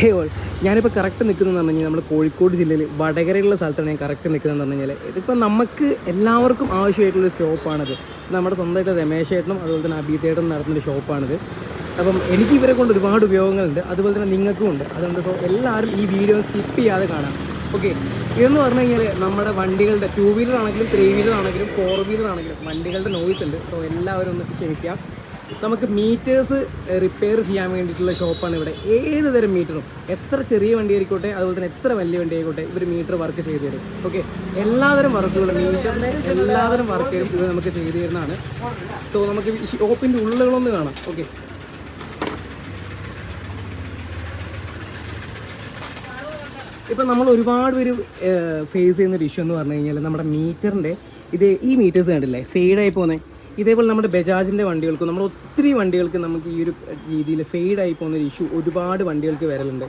ഹേ all ഞാനിപ്പോൾ correct നിൽക്കുന്നതെന്ന് പറഞ്ഞു കഴിഞ്ഞാൽ കോഴിക്കോട് ജില്ലയിൽ വടകരയുള്ള സ്ഥലത്താണ് ഞാൻ കറക്റ്റ് നിൽക്കുന്നതെന്ന് പറഞ്ഞു കഴിഞ്ഞാൽ ഇതിപ്പോൾ നമുക്ക് എല്ലാവർക്കും ആവശ്യമായിട്ടുള്ള ഷോപ്പാണിത്. നമ്മുടെ സ്വന്തമായിട്ട് രമേശ് ചേട്ടനും അതുപോലെ തന്നെ അബീതേട്ടനും നടത്തുന്നൊരു ഷോപ്പാണിത്. അപ്പം എനിക്ക് ഇവരെ കൊണ്ട് ഒരുപാട് ഉപയോഗങ്ങളുണ്ട്. അതുപോലെ തന്നെ നിങ്ങൾക്കും ഉണ്ട്. അതുകൊണ്ട് സോ എല്ലാവരും ഈ വീഡിയോ സ്കിപ്പ് ചെയ്യാതെ കാണാം. ഓക്കെ ഇതെന്ന് പറഞ്ഞു കഴിഞ്ഞാൽ നമ്മുടെ വണ്ടികളുടെ ടു വീലർ ആണെങ്കിലും ത്രീ വീലർ ആണെങ്കിലും ഫോർ വീലർ ആണെങ്കിലും വണ്ടികളുടെ നോയ്സ് ഉണ്ട്. സോ എല്ലാവരും ഒന്ന് ക്ഷമിക്കാം. നമുക്ക് മീറ്റേഴ്സ് റിപ്പയർ ചെയ്യാൻ വേണ്ടിയിട്ടുള്ള ഷോപ്പാണ് ഇവിടെ. ഏത് തരം മീറ്ററും എത്ര ചെറിയ വണ്ടി ആയിക്കോട്ടെ അതുപോലെ തന്നെ എത്ര വലിയ വണ്ടി ആയിക്കോട്ടെ ഇവർ മീറ്റർ വർക്ക് ചെയ്തു തരും. ഓക്കെ എല്ലാതരം വർക്കുകളും മീറ്ററിന്റെ എല്ലാതരം വർക്കുകളും ഇവർ നമുക്ക് ചെയ്തു തരുന്നതാണ്. സോ നമുക്ക് ഷോപ്പിന്റെ ഉള്ളുകളൊന്ന് കാണാം. ഓക്കെ ഇപ്പം നമ്മൾ ഒരുപാട് പേര് ഫേസ് ചെയ്യുന്ന ഒരു ഇഷ്യൂ എന്ന് പറഞ്ഞു കഴിഞ്ഞാൽ നമ്മുടെ മീറ്ററിന്റെ ഇത് ഈ മീറ്റേഴ്സ് കണ്ടില്ലേ ഫെയ്ഡായി പോകുന്നത് ഇതേപോലെ നമ്മുടെ ബജാജിന്റെ വണ്ടികൾക്കും നമ്മുടെ ഒത്തിരി വണ്ടികൾക്ക് നമുക്ക് ഈ ഒരു രീതിയിൽ ഫെയ്ഡായി പോകുന്ന ഒരു ഇഷ്യൂ ഒരുപാട് വണ്ടികൾക്ക് വരലുണ്ട്.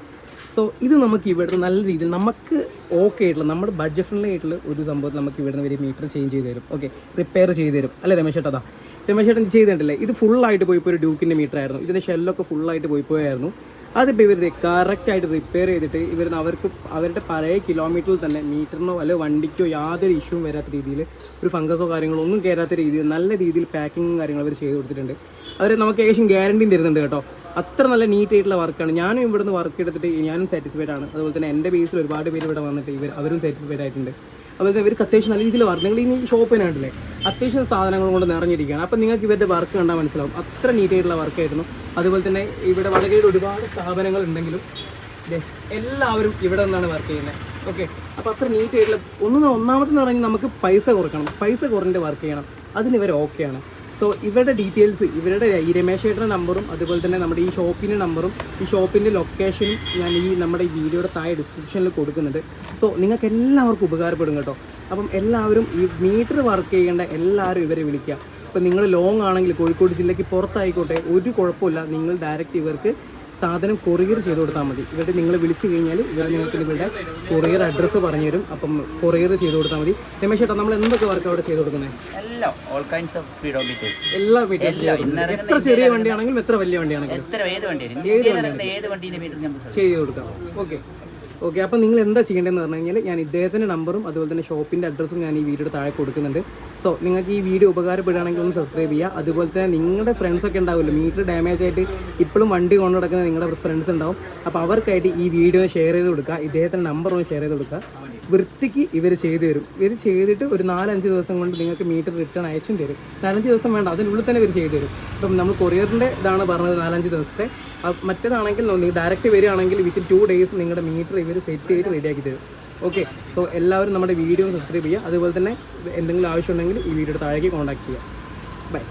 സോ ഇത് നമുക്ക് ഇവിടെ നല്ല രീതിയിൽ നമുക്ക് ഓക്കെ ആയിട്ടുള്ള നമ്മുടെ ബഡ്ജറ്റ് ഫ്രണ്ട്ലി ആയിട്ടുള്ള ഒരു സംഭവം നമുക്ക് ഇവിടുന്ന് വരെ മീറ്റർ ചേഞ്ച് ചെയ്ത് തരും. ഓക്കെ റിപ്പയർ ചെയ്ത് തരും. അല്ലേ രമേശ് ചേട്ടാ? രമേശ് ചേട്ടൻ ചെയ്തിട്ടില്ലേ ഇത് ഫുള്ളായിട്ട് പോയി പോയി ഒരു ഡ്യൂക്കിന്റെ മീറ്റർ ആയിരുന്നു. ഇതിന്റെ ഷെല്ലൊക്കെ ഫുള്ളായിട്ട് പോയി പോയായിരുന്നു. അതിപ്പോൾ ഇവർ കറക്റ്റായിട്ട് റിപ്പയർ ചെയ്തിട്ട് ഇവർ അവർക്ക് അവരുടെ പഴയ കിലോമീറ്ററിൽ തന്നെ മീറ്ററിനോ അല്ലെ വണ്ടിക്കോ യാതൊരു ഇഷ്യൂവും വരാത്ത രീതിയിൽ ഒരു ഫംഗസോ കാര്യങ്ങളോ ഒന്നും കയറാത്ത രീതിയിൽ നല്ല രീതിയിൽ പാക്കിങ്ങും കാര്യങ്ങളും അവർ ചെയ്ത് കൊടുത്തിട്ടുണ്ട്. അവർ നമുക്ക് ഏകദേശം ഗ്യാരണ്ടിയും തരുന്നുണ്ട് കേട്ടോ. അത്ര നല്ല നീറ്റ് ആയിട്ടുള്ള വർക്കാണ് ഞാനും ഇവിടെ നിന്ന് വർക്ക് എടുത്തിട്ട് ഞാനും സാറ്റിസ്ഫൈഡ് ആണ്. അതുപോലെ തന്നെ എന്റെ ബേസിൽ ഒരുപാട് പേര് ഇവിടെ വന്നിട്ട് ഇവർ അവരും സാറ്റിസ്ഫൈഡ് ആയിട്ടുണ്ട്. അതുപോലെ തന്നെ ഇവർക്ക് അത്യാവശ്യം നല്ല രീതിയിൽ വർക്ക് നിങ്ങൾ ഈ ഷോപ്പിനായിട്ടില്ലേ അത്യാവശ്യം സാധനങ്ങൾ കൊണ്ട് നിറഞ്ഞിരിക്കുകയാണ്. അപ്പം നിങ്ങൾക്ക് ഇവരുടെ വർക്ക് കണ്ടാൽ മനസ്സിലാവും. അത്ര നീറ്റ് ആയിട്ടുള്ള വർക്കായിരുന്നു അതുപോലെ തന്നെ ഇവിടെ വടകരയിൽ ഒരുപാട് സ്ഥാപനങ്ങൾ ഉണ്ടെങ്കിലും എല്ലാവരും ഇവിടെ നിന്നാണ് വർക്ക് ചെയ്യുന്നത്. ഓക്കെ അപ്പോൾ അത്ര നീറ്റ് ആയിട്ടുള്ള ഒന്ന് ഒന്നാമത്തെ എന്ന് പറഞ്ഞാൽ നമുക്ക് പൈസ കുറക്കണം. പൈസ കുറഞ്ഞിട്ട് വർക്ക് ചെയ്യണം. അതിന് ഇവർ ഓക്കെയാണ് സോ ഇവരുടെ ഡീറ്റെയിൽസ് ഇവരുടെ ഈ രമേശ് ചേട്ടന്റെ നമ്പറും അതുപോലെ തന്നെ നമ്മുടെ ഈ ഷോപ്പിന്റെ നമ്പറും ഈ ഷോപ്പിന്റെ ലൊക്കേഷനും ഞാൻ ഈ നമ്മുടെ ഈ വീഡിയോയുടെ താഴെ ഡിസ്ക്രിപ്ഷനിൽ കൊടുക്കുന്നുണ്ട്. സോ നിങ്ങൾക്ക് എല്ലാവർക്കും ഉപകാരപ്പെടും കേട്ടോ. അപ്പം എല്ലാവരും ഈ മീറ്റർ വർക്ക് ചെയ്യേണ്ട എല്ലാവരും ഇവരെ വിളിക്കുക. ഇപ്പം നിങ്ങൾ ലോങ് ആണെങ്കിൽ കോഴിക്കോട് ജില്ലയ്ക്ക് പുറത്തായിക്കോട്ടെ ഒരു കുഴപ്പമില്ല. നിങ്ങൾ ഡയറക്റ്റ് ഇവർക്ക് സാധനം കൊറിയർ ചെയ്ത് കൊടുത്താൽ മതി. ഇവരുടെ നിങ്ങൾ വിളിച്ചു കഴിഞ്ഞാൽ ഇവർ നിങ്ങൾക്ക് നിങ്ങളുടെ കൊറിയർ അഡ്രസ്സ് പറഞ്ഞു തരും അപ്പം കൊറിയർ ചെയ്ത് കൊടുത്താൽ മതി. രമേശ് ചേട്ടാ നമ്മൾ എന്തൊക്കെ വർക്ക് അവിടെ ചെയ്ത് കൊടുക്കുന്നത് എല്ലാം എത്ര ചെറിയ വണ്ടിയാണെങ്കിലും എത്ര വലിയ വണ്ടിയാണെങ്കിലും ചെയ്ത് കൊടുക്കാം. ഓക്കെ. ഓക്കെ അപ്പോൾ നിങ്ങൾ എന്താ ചെയ്യേണ്ടതെന്ന് പറഞ്ഞു കഴിഞ്ഞാൽ ഞാൻ ഇദ്ദേഹത്തിന്റെ നമ്പറും അതുപോലെ തന്നെ ഷോപ്പിന്റെ അഡ്രസ്സും ഞാൻ ഈ വീഡിയോയുടെ താഴെ കൊടുക്കുന്നുണ്ട്. സോ നിങ്ങൾക്ക് ഈ വീഡിയോ ഉപകാരപ്പെടുകയാണെങ്കിൽ ഒന്ന് സബ്സ്ക്രൈബ് ചെയ്യുക. അതുപോലെ തന്നെ നിങ്ങളുടെ ഫ്രണ്ട്സൊക്കെ ഉണ്ടാവുമല്ലോ മീറ്റർ ഡാമേജ് ആയിട്ട് ഇപ്പോഴും വണ്ടി കൊണ്ടു നടക്കുന്ന നിങ്ങളുടെ ഫ്രണ്ട്സ് ഉണ്ടാവും. അപ്പോൾ അവർക്കായിട്ട് ഈ വീഡിയോ ഷെയർ ചെയ്ത് കൊടുക്കുക. ഇദ്ദേഹത്തിന്റെ നമ്പർ ഒന്ന് ഷെയർ ചെയ്ത് കൊടുക്കുക. വൃത്തിക്ക് ഇവർ ചെയ്തു തരും. ഇവർ ചെയ്തിട്ട് ഒരു നാലഞ്ച് ദിവസം കൊണ്ട് നിങ്ങൾക്ക് മീറ്റർ റിട്ടേൺ അയച്ചും തരും. നാലഞ്ച് ദിവസം വേണ്ട അതിനുള്ളിൽ തന്നെ ഇവർ ചെയ്തു തരും. അപ്പം നമ്മൾ കൊറിയറിന്റെ ഇതാണ് പറഞ്ഞത് നാലഞ്ച് ദിവസത്തെ. മറ്റേതാണെങ്കിൽ ഡയറക്റ്റ് വരികയാണെങ്കിൽ വിത്തിൻ ടു ഡേയ്സ് നിങ്ങളുടെ മീറ്റർ ഇവർ സെറ്റ് ചെയ്ത് റെഡിയാക്കി തരും. ഓക്കെ സോ എല്ലാവരും നമ്മുടെ വീഡിയോ സബ്സ്ക്രൈബ് ചെയ്യുക. അതുപോലെ തന്നെ എന്തെങ്കിലും ആവശ്യമുണ്ടെങ്കിൽ ഈ വീഡിയോയുടെ താഴേക്ക് കോൺടാക്ട് ചെയ്യുക. ബൈ